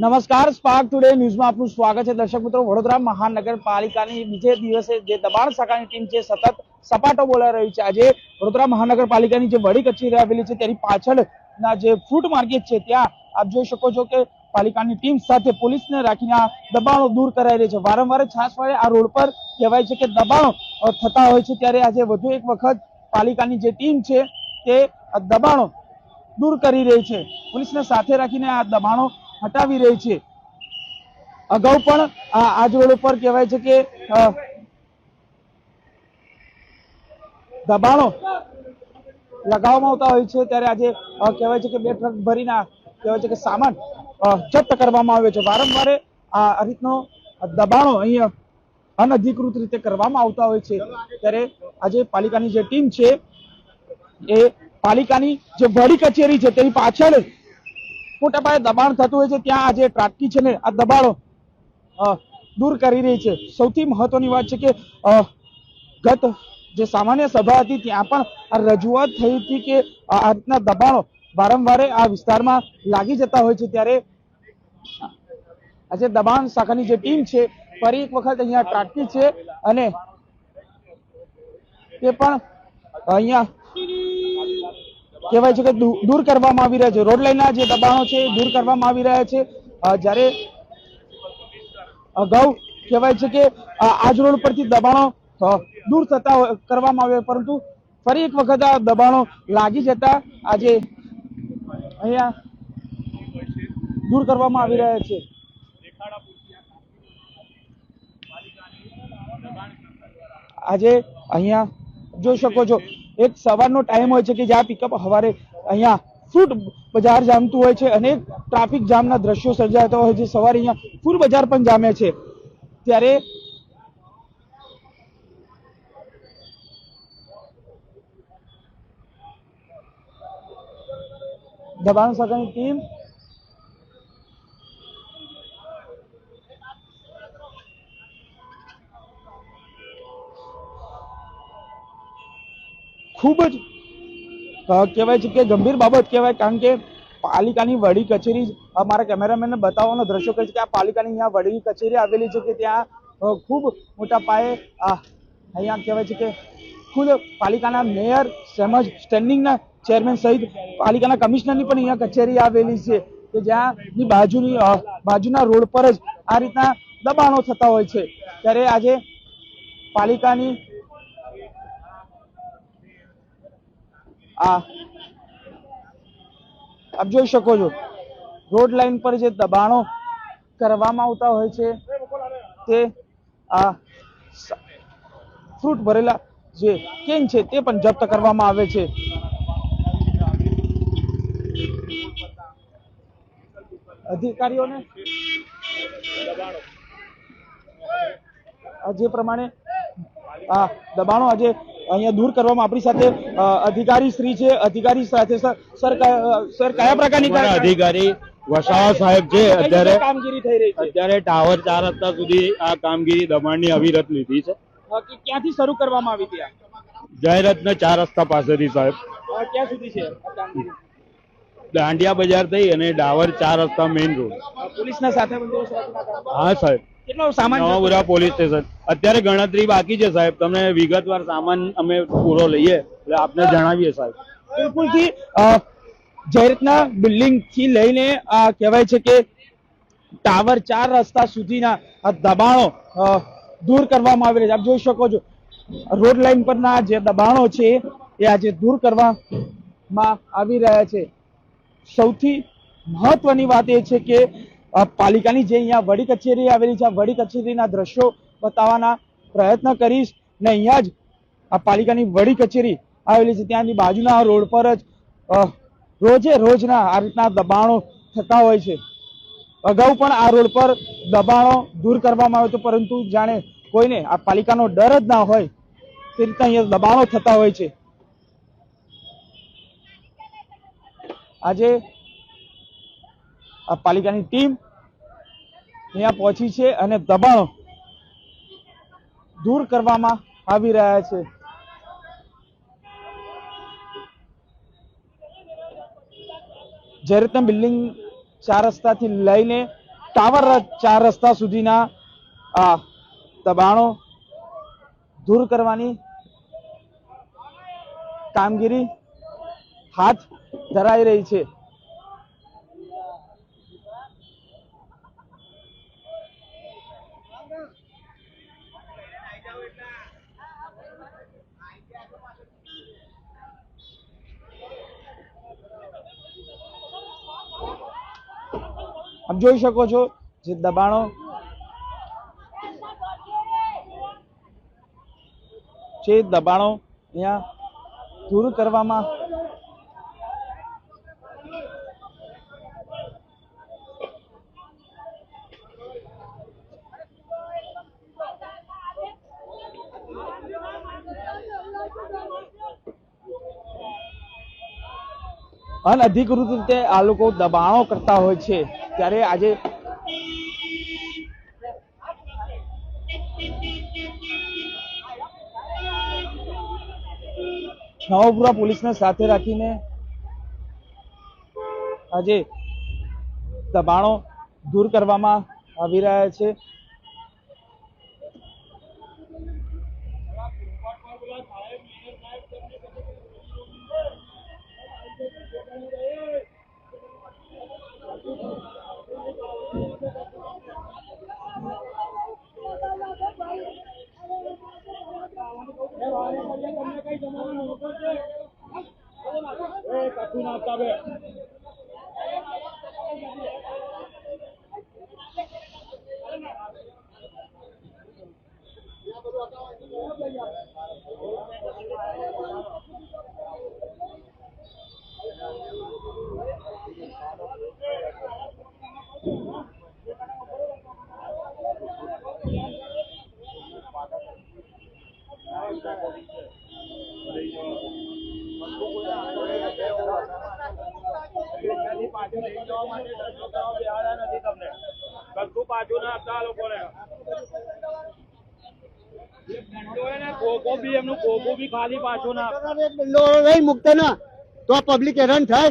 નમસ્કાર spark today ન્યૂઝમાં આપનું સ્વાગત છે. દર્શક મિત્રો, વડોદરા મહાનગરપાલિકાની બીજે દિવસે જે દબાણ શાખાની ટીમ છે, સતત સપાટો બોલાઈ રહી છે. આજે વડોદરા મહાનગરપાલિકાની જે વડી કચેરી આવેલી છે, તેની પાછળના જે ફ્રૂટ માર્કેટ છે, ત્યાં આપ જોઈ શકો છો કે પાલિકાની ટીમ સાથે પોલીસને રાખીને આ દબાણો દૂર કરાઈ રહી છે. વારંવાર છાસ વાળે આ રોડ પર કહેવાય છે કે દબાણો થતા હોય છે. ત્યારે આજે વધુ એક વખત પાલિકાની જે ટીમ છે, તે દબાણો દૂર કરી રહી છે. પોલીસને સાથે રાખીને આ દબાણો હટાવી રહી છે. અગાઉ પણ આ આજ રોડ ઉપર કહેવાય છે કે દબાણો લગાવવામાં આવતા હોય છે. ત્યારે આજે કહેવાય છે કે બે ટ્રક ભરીને, કહેવાય છે કે સામાન જપ્ત કરવામાં આવ્યો છે. વારંવાર આ રીતનો દબાણો અહીંયા અનધિકૃત રીતે કરવામાં આવતા હોય છે. ત્યારે આજે પાલિકાની જે ટીમ છે, એ પાલિકાની જે વડી કચેરી છે, તેની પાછળ મોટા પાયે દબાણ થતું હોય છે, ત્યાં આજે ટ્રાફિક છે ને, આ દબાણો દૂર કરી રહી છે. સૌથી મહત્વની વાત છે કે ગત જે સામાન્ય સભા હતી, ત્યાં પણ આ રજૂઆત થઈ હતી કે, આ આ રીતના દબાણો વારંવાર આ વિસ્તારમાં લાગી જતા હોય છે, ત્યારે આજે દબાણ શાખાની જે ટીમ છે, ફરી એક વખત અહીંયા ટ્રાફિક છે અને તે પણ અહીંયા કહેવાય છે કે દૂર કરવામાં આવી રહ્યા છે. રોડ લાઈનના જે દબાણો છે દૂર કરવામાં આવી રહ્યા છે. જ્યારે અગાઉ કહેવાય છે કે આજ રોડ પરથી દબાણો દૂર થતા કરવામાં આવ્યા, પરંતુ ફરી એક વખત આ દબાણો લાગી જતા આજે અહીંયા દૂર કરવામાં આવી રહ્યા છે. આજે અહીંયા જોઈ શકો છો એક સવારનો ટાઈમ હોય છે કે જ્યાં પિકઅપ સવારે અહીંયા ફ્રૂટ બજાર જામતું હોય છે અને ટ્રાફિક જામના દ્રશ્યો સર્જાતા હોય છે. સવારે અહીંયા ફૂલ બજાર પણ જામે છે. ત્યારે દબાણ શાખાની ટીમ ખૂબ જ કહેવાય છે કે ગંભીર બાબત કહેવાય, કારણ કે પાલિકાની વડી કચેરી, અમારા કેમેરામેનને બતાવવાનો દ્રશ્યો કહે છે કે આ પાલિકાની અહીંયા વડી કચેરી આવેલી છે કે ત્યાં ખૂબ મોટા પાયે અહીંયા કહેવાય છે કે ખુદ પાલિકાના મેયર તેમજ સ્ટેન્ડિંગના ચેરમેન સહિત પાલિકાના કમિશનરની પણ અહીંયા કચેરી આવેલી છે કે જ્યાંની બાજુની બાજુના રોડ પર જ આ રીતના દબાણો થતા હોય છે. ત્યારે આજે પાલિકાની આ આપ જોઈ શકો છો. રોડ લાઈન પર જે દબાણો કરવામાં આવતા હોય છે, તે આ ફ્રૂટ ભરેલા જે કેન છે, તે પણ જપ્ત કરવામાં આવે છે. અધિકારીઓને જે પ્રમાણે આ દબાણો આજે અહીંયા દૂર કરવામાં આપણી સાથે અધિકારી શ્રી છે અધિકારી સાથે સર સર કયા- પ્રકારની અધિકારી વસાવા સાહેબ છે. અત્યારે કામગીરી થઈ રહી છે? અત્યારે ટાવર ચાર રસ્તા સુધી આ કામગીરી દબાણની અવિરત લીધી છે. ક્યાંથી શરૂ કરવામાં આવી હતી જયરત્ન ચાર રસ્તા પાસેથી સાહેબ. ક્યાં સુધી છે દાંડિયા બજાર થઈ અને ડાવર ચાર રસ્તા મેઇન રોડ પોલીસના સાથે. હા સાહેબ. કેટલો સામાન નવાપુરા પોલીસ સ્ટેશન. અત્યારે ગણતરી બાકી છે સાહેબ. તમને વિગતવાર સામાન અમે પૂરો લઈએ. એટલે આપને જણાવીએ સાહેબ. બિલકુલથી જે રીતના બિલ્ડિંગથી લઈને કહેવાય છે કે ટાવર ચાર રસ્તા સુધીના દબાણો દૂર કરવામાં આવી રહ્યા છે. આપ જોઈ શકો છો રોડ લાઈન પરના જે દબાણો છે એ આજે દૂર કરવામાં આવી રહ્યા છે. સૌથી મહત્વની વાત એ છે કે પાલિકાની જે અહીંયા વડી કચેરી આવેલી છે, આ વડી કચેરીના દ્રશ્યો બતાવવાના પ્રયત્ન કરીશ ને અહીંયા જ આ પાલિકાની વડી કચેરી આવેલી છે, ત્યાંની બાજુના રોડ પર જ રોજે રોજના આ રીતના દબાણો થતા હોય છે. અગાઉ પણ આ રોડ પર દબાણો દૂર કરવામાં આવ્યો હતો, પરંતુ જાણે કોઈને આ પાલિકાનો ડર જ ના હોય તે રીતના અહીંયા દબાણો થતા હોય છે. આજે પાલિકાની ટીમ અહીંયા પહોંચી છે અને દબાણો દૂર કરવામાં આવી રહ્યા છે. જે રીતના બિલ્ડિંગ ચાર રસ્તાથી લઈને ટાવર ચાર રસ્તા સુધીના આ દબાણો દૂર કરવાની કામગીરી હાથ ધરાઈ રહી છે. આપ જોઈ શકો છો જે દબાણો જે દબાણો અહીંયા દૂર કરવામાં અનઅધિકૃત રીતે આ લોકો દબાણો કરતા હોય છે. ત્યારે આજે નવાપુરા પોલીસને સાથે રાખીને આજે દબાણો દૂર કરવામાં આવી રહ્યા છે. આપવામાં આવતા હવે કશું પાછું ના આપતા લોકોને પબ્લિક હેરાન થાય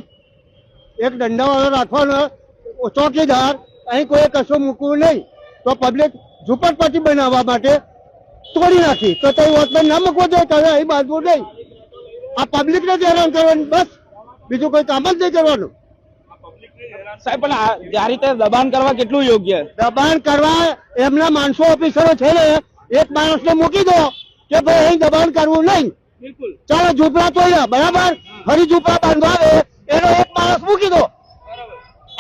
એક દંડા રાખવાનો ચોકીદાર અહીં કોઈ કશું મૂકવું નહીં તો પબ્લિક ઝુંપડપટ્ટી બનાવવા માટે તોડી નાખી તો તો વોચમેન ના મૂકવો જોઈએ તો અહીં બાંધવું નહીં આ પબ્લિક ને જ હેરાન કરવાનું, બસ. બીજું કોઈ કામ જ નહીં કરવાનું. સાહેબ પણ આ રીતે દબાણ કરવા કેટલું યોગ્ય? દબાણ કરવા એમના માણસો ઓફિસરો છે ને એક માણસને મૂકી દો કે ભાઈ અહીં દબાણ કરવું નહીં. ચાલો ઝૂંપડા તોડ્યા બરાબર? ફરી ઝૂંપડા બાંધવા આવે એનો એક માણસ મૂકી દો.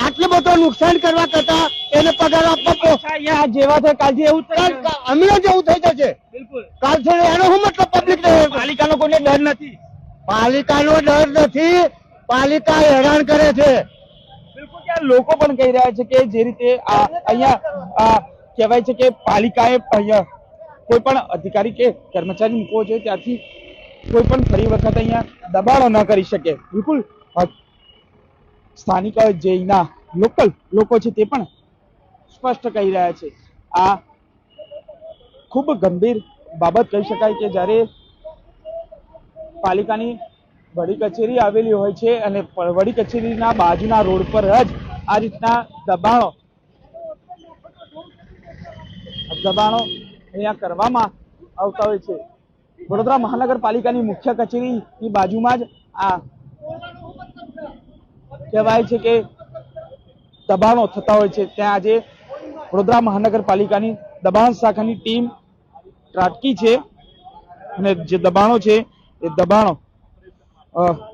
આટલું બધું નુકસાન કરવા કરતા એને પગાર આપવા અહીંયા જેવા છે કાલથી એવું હમણાં જેવું થઈ જશે. કાલથી એનો શું મતલબ પબ્લિક પાલિકાનો કોઈને ડર નથી. પાલિકાનો ડર નથી. પાલિકા હેરાન કરે છે. લોકો પણ કહી રહ્યા છે કે જે રીતે અહીંયા કહેવાય છે કે પાલિકાએ અહીંયા કોઈ પણ અધિકારી કે કર્મચારી મૂકવો જોઈએ, ત્યાંથી કોઈ પણ ફરી વખત અહીંયા દબાણો ન કરી શકે. બિલકુલ સ્થાનિક જે અહીંના લોકલ લોકો છે તે પણ સ્પષ્ટ કહી રહ્યા છે. આ ખૂબ ગંભીર બાબત કહી શકાય કે જ્યારે પાલિકાની વડી કચેરી આવેલી હોય છે અને વડી કચેરીના બાજુના રોડ પર જ આ રીતના દબાણો દબાણો અહીંયા કરવામાં આવતા હોય છે. વડોદરા મહાનગરપાલિકાની મુખ્ય કચેરીની બાજુમાં જ આ કહેવાય છે કે દબાણો થતા હોય છે. ત્યાં આજે વડોદરા મહાનગરપાલિકાની દબાણ શાખાની ટીમ ત્રાટકી છે અને જે દબાણો છે એ દબાણો Uh,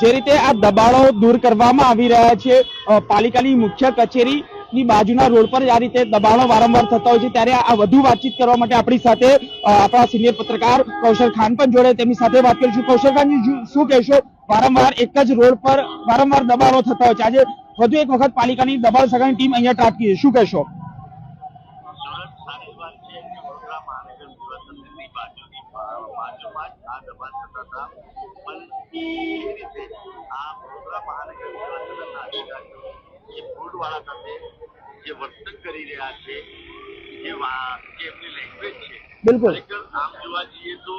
જે રીતે આ દબાણો દૂર કરવામાં આવી રહ્યા છે પાલિકાની મુખ્ય કચેરી ની બાજુના રોડ પર આ રીતે દબાણો વારંવાર થતા હોય છે, ત્યારે આ વધુ વાતચીત કરવા માટે આપણી સાથે આપણા સિનિયર પત્રકાર કૌશલ ખાન પણ જોડે તેમની સાથે વાત કરીશું. કૌશલ ખાનજી શું- કહેશો? વારંવાર એક જ રોડ પર વારંવાર દબાણો થતા હોય છે. આજે વધુ એક વખત પાલિકાની દબાણ સગાની ટીમ અહીંયા છે. શું કહેશો? આ હતા. પણ એ રીતે આ વડોદરા મહાનગર નિવાસના અધિકારીઓ જે ફૂડવાળા સાથે જે વર્તન કરી રહ્યા છે જે એમની લેંગ્વેજ છે બિલકુલ. આમ જોવા જઈએ તો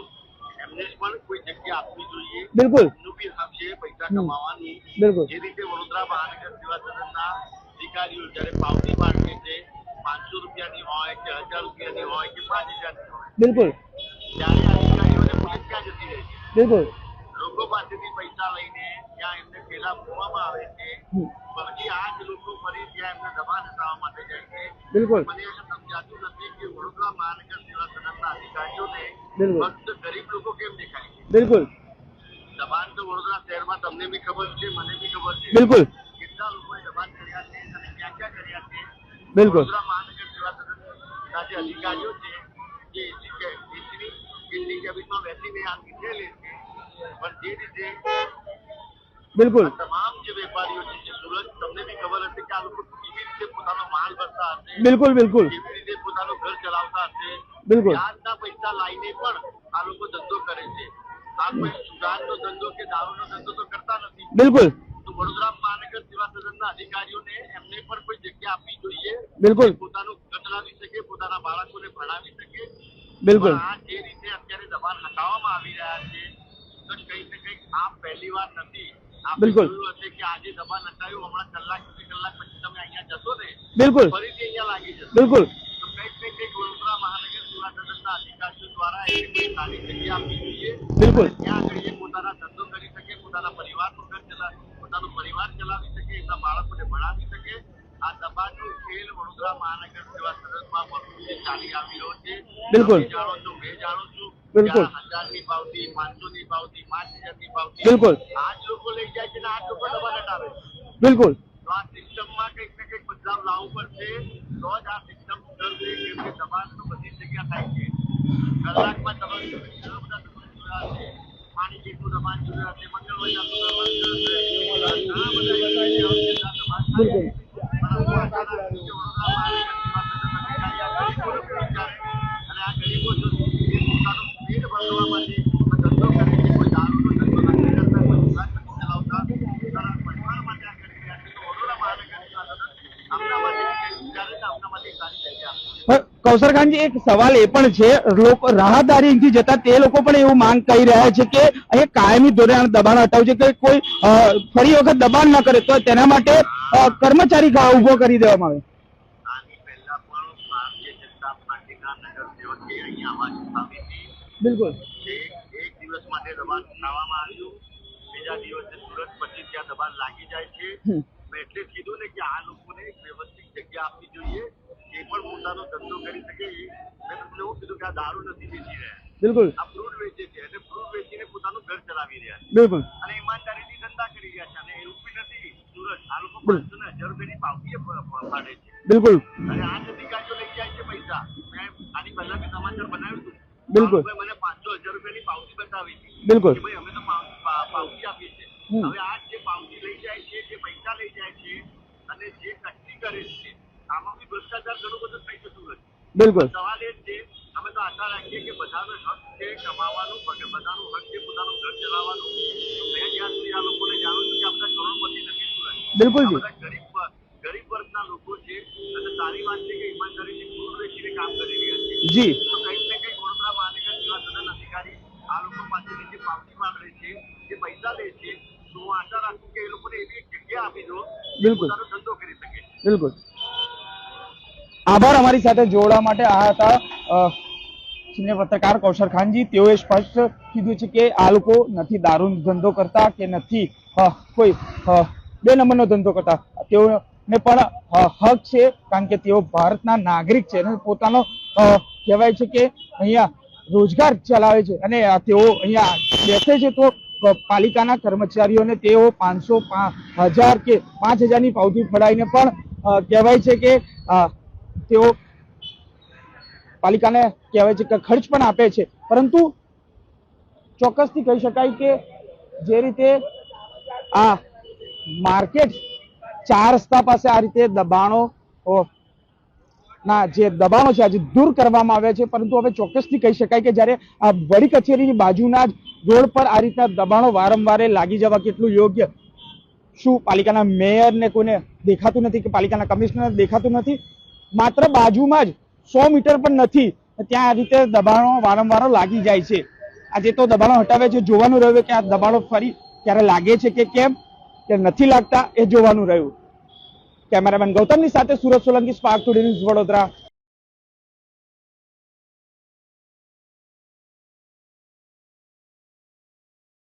એમને પણ કોઈ જગ્યા આપવી જોઈએ. બિલકુલ. બી હક છે પૈસા કમાવાની. બિલકુલ. જે રીતે વડોદરા મહાનગર સેવા સદનના અધિકારીઓ જ્યારે પાવતી માર્ગે છે પાંચસો રૂપિયાની હોય કે હજાર રૂપિયાની હોય કે પાંચ હજારની હોય બિલકુલ. બિલકુલ. લોકો પાસેથી પૈસા લઈને ત્યાં એમને પેલા મૂકવામાં આવે છે. પછી આ જ લોકો ફરી ત્યાં એમને દબાણ હટાવવા માટે જાય છે. બિલકુલ. મને સમજાતું નથી કે વડોદરા મહાનગર સેવા સદનના અધિકારીઓને. ફક્ત ગરીબ લોકો કેમ દેખાય છે? બિલકુલ. દબાણ તો વડોદરા શહેરમાં તમને બી ખબર છે મને બી ખબર છે. બિલકુલ. કેટલા લોકોએ દબાણ કર્યા છે અને ક્યાં ક્યાં કર્યા છે? બિલકુલ. વડોદરા મહાનગર સેવા સદનના જે અધિકારીઓ છે જે એસી એસી કેબિનમાં બેસીને આ નિર્ણય લે છે પણ જે રીતે બિલકુલ. તમામ જે વેપારીઓ છે સુરત તમને બી ખબર હશે કે આ લોકો કેવી રીતે પોતાનો માલ ભરતા હશે બિલકુલ બિલકુલ. કેવી રીતે પોતાનું ઘર ચલાવતા હશે. બિલકુલ. વ્યાજના પૈસા લાવીને પણ આ લોકો ધંધો કરે છે. આ કોઈ સુગારનો ધંધો કે દારૂનો ધંધો તો કરતા નથી. બિલકુલ. તો વડોદરા મહાનગર સેવા સદનના અધિકારીઓને એમને પણ કોઈ જગ્યા આપવી જોઈએ. બિલકુલ. પોતાનું ઘર ચલાવી શકે પોતાના બાળકોને ભણાવી શકે. બિલકુલ. જે રીતે અત્યારે દબાણ હટાવવામાં આવી રહ્યા છે તો કંઈક ને કંઈક આ પહેલી વાર નથી બિલકુલ. હશે કે આજે દબાણ હટાવ્યું હમણાં કલાક બે કલાક પછી તમે અહીંયા જશો ને બિલકુલ ફરીથી અહીંયા લાગી જશે બિલકુલ તો કંઈક ને કંઈક વડોદરા મહાનગર સેવા સદનના અધિકારીઓ દ્વારા એક સારી જગ્યા આપવી જોઈએ બિલકુલ. ત્યાં આગળ એ પોતાના ધંધો કરી શકે પોતાના પરિવારનું ઘર ચલા પોતાનો પરિવાર ચલાવી શકે એમના બાળકોને ભણાવી શકે આ દબાણનો ખેલ વડોદરા મહાનગર સેવા સદનમાં વર્ષોથી ચાલી આવી રહ્યો છે. બિલકુલ. જાણો છો મેં જાણું છું. બિલકુલ. હજારની પાવતી પાંચસો ની પાવતી પાંચ હજારની પાવતી બિલકુલ. આ જ લોકો લઈ જાય છે ને આ લોકો દબાણ હટાવે બિલકુલ. તો આ સિસ્ટમમાં કંઈક ને કંઈક બદલાવ લાવવું પડશે. તો જ આ સિસ્ટમ સુધરશે કેમ કે બધી જગ્યા થાય છે. કલાકમાં તમે ઘણા બધા દબાણ જોયા હશે. પાણી જેટલું દબાણ જોયા હશે મંગળવારના ઘણા બધા છે જ્યાં દબાણ થાય છે. અધિકારી આ ગરીબોને વિચારે અને આ ગરીબો જો એ પોતાનું પેટ ભરવા માટે આ ધંધો કરે છે કોઈ દારૂનો ધંધો નથી કરતા કોઈ દુકાન નથી ચલાવતા પોતાના પરિવાર માટે આ કરી રહ્યા છે તો વડોદરા મહાનગર સેવા સદન આમના માટે કંઈક વિચારે છે આમના માટે સારી જગ્યા આપશે પણ કૌશર ખાનજી એક સવાલ એ પણ છે. લોકો રાહદારી અહીંથી જતા તે લોકો પણ એવું માંગ કરી રહ્યા છે કે અહીંયા કાયમી ધોરણે દબાણ હટાવવું છે કે કોઈ ફરી વખત દબાણ ન કરે તો તેના માટે કર્મચારી ઊભો કરી દેવામાં આવે. બિલકુલ. એક દિવસ માટે દબાણ ઉઠાવવામાં આવ્યું. બીજા દિવસે સુરત પછી ત્યાં દબાણ લાગી જાય છે. મેં એટલે કીધું ને કે આ લોકોને એક વ્યવસ્થિત જગ્યા આપવી જોઈએ. એ પણ પોતાનો ધંધો કરી શકે મેં તમને એવું કીધું કે આ દારૂ નથી વેચી રહ્યા. બિલકુલ. આ ફ્રૂટ વેચે છે એટલે ફ્રૂટ વેચીને પોતાનું ઘર ચલાવી રહ્યા છે. બિલકુલ. અને ઈમાનદારીથી ધંધા કરી રહ્યા છે અને એવું બી નથી. સુરત આ લોકો પાંચસો ને હજાર રૂપિયાની પાવતીએ ફાડે છે. બિલકુલ. અને આ જ અધિકારીઓ લઈ જાય છે પૈસા. મેં આની પહેલા બી સમાચાર બનાવ્યું હતું. બિલકુલ. મને પાંચસો હજાર રૂપિયાની પાવતી બતાવી હતી. બિલકુલ. ભાઈ અમે તો પાવતી આપીએ છીએ. હવે આ જે પાવતી લઈ જાય છે જે પૈસા લઈ જાય છે અને જે કચ્છી કરે છે આમાં બી ભ્રષ્ટાચાર ઘણું બધું થઈ જતું હોય બિલકુલ. સવાલ એ છે અમે તો આશા રાખીએ કે બધાનો હક છે કમાવાનું બધાનું હક છે પોતાનું ઘર ચલાવવાનું. તો મેં જ્યાં સુધી આ લોકોને જાણું છું કે આપણા કરોડપતિ નથી બિલકુલ. ગરીબ ગરીબ વર્ગના લોકો છે. અને સારી વાત છે કે ઈમાનદારીથી ફૂડ વેચીને કામ કરી રહ્યા છે. જી. તો કંઈક ને કંઈક વડોદરા મહાનગર સેવા સદન અધિકારી આ લોકો પાસેથી જે પાવતી માંગે છે જે પૈસા લે છે તો હું આશા રાખું કે એ લોકોને એવી એક જગ્યા આપી દો બિલકુલ. પોતાનો ધંધો કરી શકે. બિલકુલ. આભાર અમારી સાથે જોડવા માટે. આ હતા સિનિયર પત્રકાર કૌશલ ખાનજી. તેઓએ સ્પષ્ટ કીધું છે કે આ લોકો નથી દારૂ ધંધો કરતા કે નથી કોઈ બે નંબરનો ધંધો કરતા. તેઓ ને પણ હક છે, કારણ કે તેઓ ભારતના નાગરિક છે અને પોતાનો કહેવાય છે કે અહીંયા રોજગાર ચલાવે છે. અને તેઓ અહીંયા બેસે છે તો પાલિકાના કર્મચારીઓને તેઓ પાંચસો હજાર કે પાંચ હજારની પાવતી ફડાવીને પણ કહેવાય છે કે તેઓ પાલિકાને કહેવાય છે કે ખર્ચ પણ આપે છે. પરંતુ ચોક્કસથી કહી શકાય કે જે રીતે આ માર્કેટ ચાર રસ્તા પાસે આ રીતે દબાણો ના, જે દબાણો છે આજે દૂર કરવામાં આવ્યા છે. પરંતુ હવે ચોક્કસથી કહી શકાય કે જ્યારે આ વડી કચેરીની બાજુના જ રોડ પર આ રીતના દબાણો વારંવારે લાગી જવા કેટલું યોગ્ય શું પાલિકાના મેયરને કોઈને દેખાતું નથી કે પાલિકાના કમિશનર દેખાતું નથી? માત્ર બાજુમાં જ સો મીટર પણ નથી. ત્યાં આ રીતે દબાણો વારંવાર લાગી જાય છે. આજે તો દબાણો હટાવે છે, જોવાનું રહ્યું કે આ દબાણો ફરી ક્યારે લાગે છે કે કેમ? કે નથી લાગતા એ જોવાનું રહ્યું. કેમેરામેન ગૌતમની સાથે Surat Solanki spark today news Vadodara.